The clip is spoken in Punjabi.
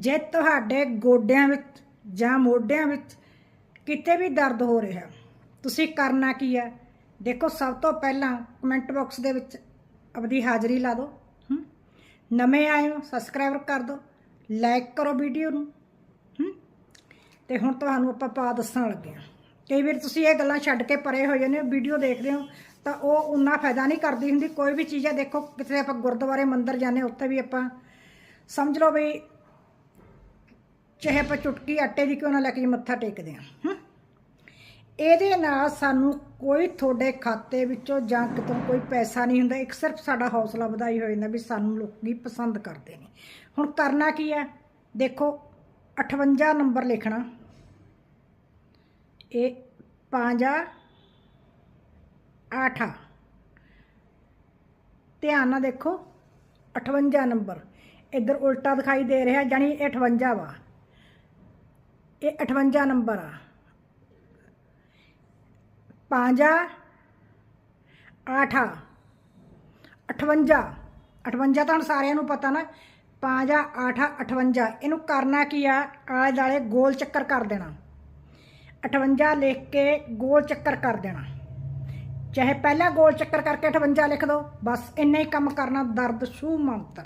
ਜੇ ਤੁਹਾਡੇ ਗੋਡਿਆਂ ਵਿੱਚ ਜਾਂ ਮੋਢਿਆਂ ਵਿੱਚ ਕਿਤੇ ਵੀ ਦਰਦ ਹੋ ਰਿਹਾ, ਤੁਸੀਂ ਕਰਨਾ ਕੀ ਹੈ? ਦੇਖੋ, ਸਭ ਤੋਂ ਪਹਿਲਾਂ ਕਮੈਂਟ ਬਾਕਸ ਦੇ ਵਿੱਚ ਆਪਣੀ ਹਾਜ਼ਰੀ ਲਾ ਦਿਓ ਨਵੇਂ ਆਏ ਹੋ ਸਬਸਕ੍ਰਾਈਬ ਕਰ ਦਿਓ ਲਾਈਕ ਕਰੋ ਵੀਡੀਓ ਨੂੰ ਹਮ? ਤੇ ਹੁਣ ਤੁਹਾਨੂੰ ਆਪਾਂ ਪਾ ਦੱਸਣ ਲੱਗੇ ਹਾਂ। ਕਈ ਵਾਰ ਤੁਸੀਂ ਇਹ ਗੱਲਾਂ ਛੱਡ ਕੇ ਪਰੇ ਹੋ ਜਾਂਦੇ ਹੋ ਵੀਡੀਓ ਦੇਖਦੇ ਹੋ, ਤਾਂ ਉਹ ਉਨਾ ਫਾਇਦਾ ਨਹੀਂ ਕਰਦੀ ਹੁੰਦੀ। ਕੋਈ ਵੀ ਚੀਜ਼ ਹੈ, ਦੇਖੋ, ਕਿਤੇ ਆਪਾਂ ਗੁਰਦੁਆਰੇ ਮੰਦਿਰ ਜਾਂਦੇ ਉੱਥੇ ਵੀ ਆਪਾਂ ਸਮਝ ਲਓ ਵੀ ਚਾਹੇ ਆਪਾਂ ਚੁਟਕੀ ਆਟੇ ਦੀ ਕਿਉਂ ਨਾ ਲੈ ਕੇ ਮੱਥਾ ਟੇਕਦੇ ਹਾਂ ਇਹਦੇ ਨਾਲ ਸਾਨੂੰ ਕੋਈ ਤੁਹਾਡੇ ਖਾਤੇ ਵਿੱਚੋਂ ਜਾਂ ਕਿਤੋਂ ਕੋਈ ਪੈਸਾ ਨਹੀਂ ਹੁੰਦਾ, ਇੱਕ ਸਿਰਫ ਸਾਡਾ ਹੌਸਲਾ ਵਧਾਈ ਹੋ ਜਾਂਦਾ ਵੀ ਸਾਨੂੰ ਲੋਕੀ ਪਸੰਦ ਕਰਦੇ ਨੇ। ਹੁਣ ਕਰਨਾ ਕੀ ਹੈ? ਦੇਖੋ 58 ਨੰਬਰ ਲਿਖਣਾ। ਇਹ ਪੰਜਾ, ਆਠਾ। ਧਿਆਨ ਨਾਲ ਦੇਖੋ 58 ਨੰਬਰ। ਇੱਧਰ ਉਲਟਾ ਦਿਖਾਈ ਦੇ ਰਿਹਾ ਜਾਨੀ ਇਹ 58 ਵਾ। ਇਹ 58 ਨੰਬਰ ਆ। ਪੰਜਾ, ਆਠਾ 58 58 ਤਾਂ ਹੁਣ ਸਾਰਿਆਂ ਨੂੰ ਪਤਾ ਨਾ। ਪੰਜਾ, ਆਠਾ 58 ਇਹਨੂੰ ਕਰਨਾ ਕੀ ਆ? ਆਲੇ ਦਾਲੇ ਗੋਲ ਚੱਕਰ ਕਰ ਦੇਣਾ। 58 ਲਿਖ ਕੇ ਗੋਲ ਚੱਕਰ ਕਰ ਦੇਣਾ। ਚਾਹੇ ਪਹਿਲਾਂ ਗੋਲ ਚੱਕਰ ਕਰਕੇ 58 ਲਿਖ ਦਿਓ ਬਸ ਇੰਨਾ ਹੀ ਕੰਮ ਕਰਨਾ ਦਰਦ ਛੂ ਮੰਤਰ।